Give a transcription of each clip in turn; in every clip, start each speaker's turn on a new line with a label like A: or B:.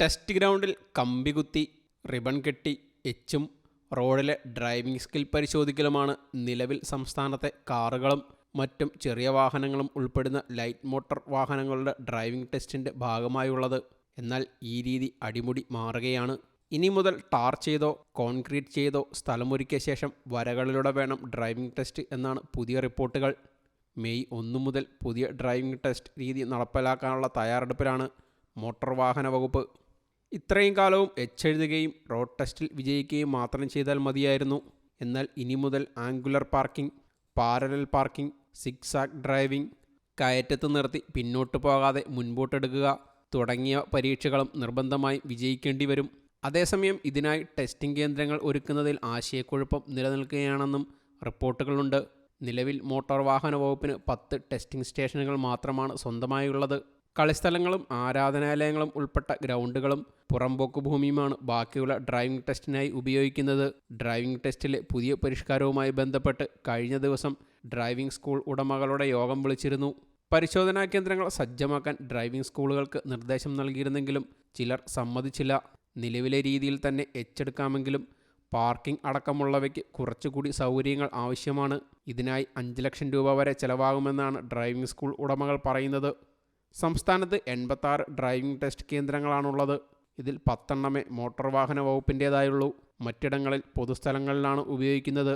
A: Test ഗ്രൗണ്ടിൽ കമ്പി കുത്തി റിബൺ കെട്ടി എച്ചും റോഡിലെ ഡ്രൈവിംഗ് സ്കിൽ പരിശോധിക്കലുമാണ് നിലവിൽ സംസ്ഥാനത്തെ കാറുകളും മറ്റും ചെറിയ വാഹനങ്ങളും ഉൾപ്പെടുന്ന ലൈറ്റ് മോട്ടോർ വാഹനങ്ങളുടെ ഡ്രൈവിംഗ് ടെസ്റ്റിന്റെ ഭാഗമായുള്ളത്. എന്നാൽ ഈ രീതി അടിമുടി മാറുകയാണ്. ഇനി മുതൽ ടാർ ചെയ്തോ കോൺക്രീറ്റ് ചെയ്തോ സ്ഥലമൊരുക്കിയ ശേഷം വരകളിലൂടെ വേണം ഡ്രൈവിംഗ് ടെസ്റ്റ് എന്നാണ് പുതിയ റിപ്പോർട്ടുകൾ. മെയ് ഒന്ന് മുതൽ പുതിയ ഡ്രൈവിംഗ് ടെസ്റ്റ് രീതി നടപ്പിലാക്കാനുള്ള തയ്യാറെടുപ്പിലാണ് മോട്ടോർ വാഹന വകുപ്പ്. ഇത്രയും കാലവും എച്ച് എഴുതുകയും റോഡ് ടെസ്റ്റിൽ വിജയിക്കുകയും മാത്രം ചെയ്താൽ മതിയായിരുന്നു. എന്നാൽ ഇനി മുതൽ angular parking parallel parking zigzag driving കയറ്റത്ത് നിർത്തി പിന്നോട്ട് പോകാതെ മുൻപോട്ടെടുക്കുക തുടങ്ങിയ പരീക്ഷകളും നിർബന്ധമായും വിജയിക്കേണ്ടി വരും അതേസമയം ഇതിനായി ടെസ്റ്റിംഗ് കേന്ദ്രങ്ങൾ ഒരുക്കുന്നതിൽ ആശയക്കുഴപ്പം നിലനിൽക്കുകയാണെന്നും റിപ്പോർട്ടുകളുണ്ട്. നിലവിൽ മോട്ടോർ വാഹന വകുപ്പിന് പത്ത് ടെസ്റ്റിംഗ് സ്റ്റേഷനുകൾ മാത്രമാണ് സ്വന്തമായുള്ളത്. കളിസ്ഥലങ്ങളും ആരാധനാലയങ്ങളും ഉൾപ്പെട്ട ഗ്രൗണ്ടുകളും പുറംപോക്ക് ഭൂമിയുമാണ് ബാക്കിയുള്ള ഡ്രൈവിംഗ് ടെസ്റ്റിനായി ഉപയോഗിക്കുന്നത്. ഡ്രൈവിംഗ് ടെസ്റ്റിലെ പുതിയ പരിഷ്കാരവുമായി ബന്ധപ്പെട്ട് കഴിഞ്ഞ ദിവസം ഡ്രൈവിംഗ് സ്കൂൾ ഉടമകളുടെ യോഗം വിളിച്ചിരുന്നു. പരിശോധനാ കേന്ദ്രങ്ങൾ സജ്ജമാക്കാൻ ഡ്രൈവിംഗ് സ്കൂളുകൾക്ക് നിർദ്ദേശം നൽകിയിരുന്നെങ്കിലും ചിലർ സമ്മതിച്ചില്ല. നിലവിലെ രീതിയിൽ തന്നെ എച്ചെടുക്കാമെങ്കിലും പാർക്കിംഗ് അടക്കമുള്ളവയ്ക്ക് കുറച്ചുകൂടി സൗകര്യങ്ങൾ ആവശ്യമാണ്. ഇതിനായി അഞ്ച് ലക്ഷം രൂപ വരെ ചെലവാകുമെന്നാണ് ഡ്രൈവിംഗ് സ്കൂൾ ഉടമകൾ പറയുന്നത്. സംസ്ഥാനത്ത് എൺപത്താറ് ഡ്രൈവിംഗ് ടെസ്റ്റ് കേന്ദ്രങ്ങളാണുള്ളത്. ഇതിൽ പത്തെണ്ണമേ മോട്ടോർ വാഹന വകുപ്പിന്റേതായുള്ളൂ മറ്റിടങ്ങളിൽ പൊതുസ്ഥലങ്ങളിലാണ് ഉപയോഗിക്കുന്നത്.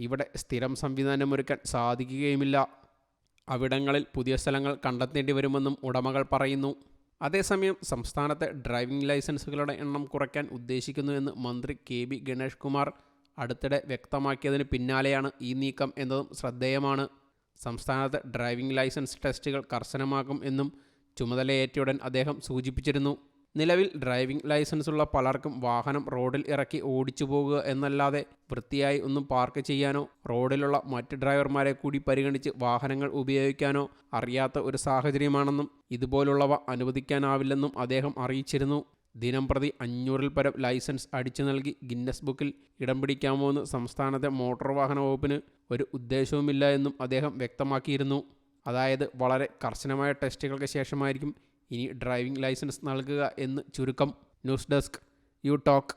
A: ഇവിടെ സ്ഥിരം സംവിധാനമൊരുക്കാൻ സാധിക്കുകയുമില്ല. അവിടങ്ങളിൽ പുതിയ സ്ഥലങ്ങൾ കണ്ടെത്തേണ്ടി വരുമെന്നും ഉടമകൾ പറയുന്നു. അതേസമയം സംസ്ഥാനത്തെ ഡ്രൈവിംഗ് ലൈസൻസുകളുടെ എണ്ണം കുറയ്ക്കാൻ ഉദ്ദേശിക്കുന്നു എന്ന് മന്ത്രി കെ ബി ഗണേഷ് കുമാർ അടുത്തിടെ വ്യക്തമാക്കിയതിന് പിന്നാലെയാണ് ഈ നീക്കം എന്നതും ശ്രദ്ധേയമാണ്. സംസ്ഥാനത്ത് ഡ്രൈവിംഗ് ലൈസൻസ് ടെസ്റ്റുകൾ കർശനമാക്കും എന്നും ചുമതലയേറ്റയുടൻ അദ്ദേഹം സൂചിപ്പിച്ചിരുന്നു. നിലവിൽ ഡ്രൈവിംഗ് ലൈസൻസ് ഉള്ള പലർക്കും വാഹനം റോഡിൽ ഇറക്കി ഓടിച്ചു പോകുക എന്നല്ലാതെ വൃത്തിയായി ഒന്നും പാർക്ക് ചെയ്യാനോ റോഡിലുള്ള മറ്റ് ഡ്രൈവർമാരെ കൂടി പരിഗണിച്ച് വാഹനങ്ങൾ ഉപയോഗിക്കാനോ അറിയാത്ത ഒരു സാഹചര്യമാണെന്നും ഇതുപോലുള്ളവ അനുവദിക്കാനാവില്ലെന്നും അദ്ദേഹം അറിയിച്ചിരുന്നു. ദിനം പ്രതി അഞ്ഞൂറിൽ പരം ലൈസൻസ് അടിച്ചു നൽകി ഗിന്നസ് ബുക്കിൽ ഇടം പിടിക്കാമോ എന്ന് സംസ്ഥാനത്തെ മോട്ടോർ വാഹന വകുപ്പിന് ഒരു ഉദ്ദേശവുമില്ല എന്നും അദ്ദേഹം വ്യക്തമാക്കിയിരുന്നു. അതായത് വളരെ കർശനമായ ടെസ്റ്റുകൾക്ക് ശേഷമായിരിക്കും ഇനി ഡ്രൈവിംഗ് ലൈസൻസ് നൽകുക എന്ന് ചുരുക്കം. News desk you talk.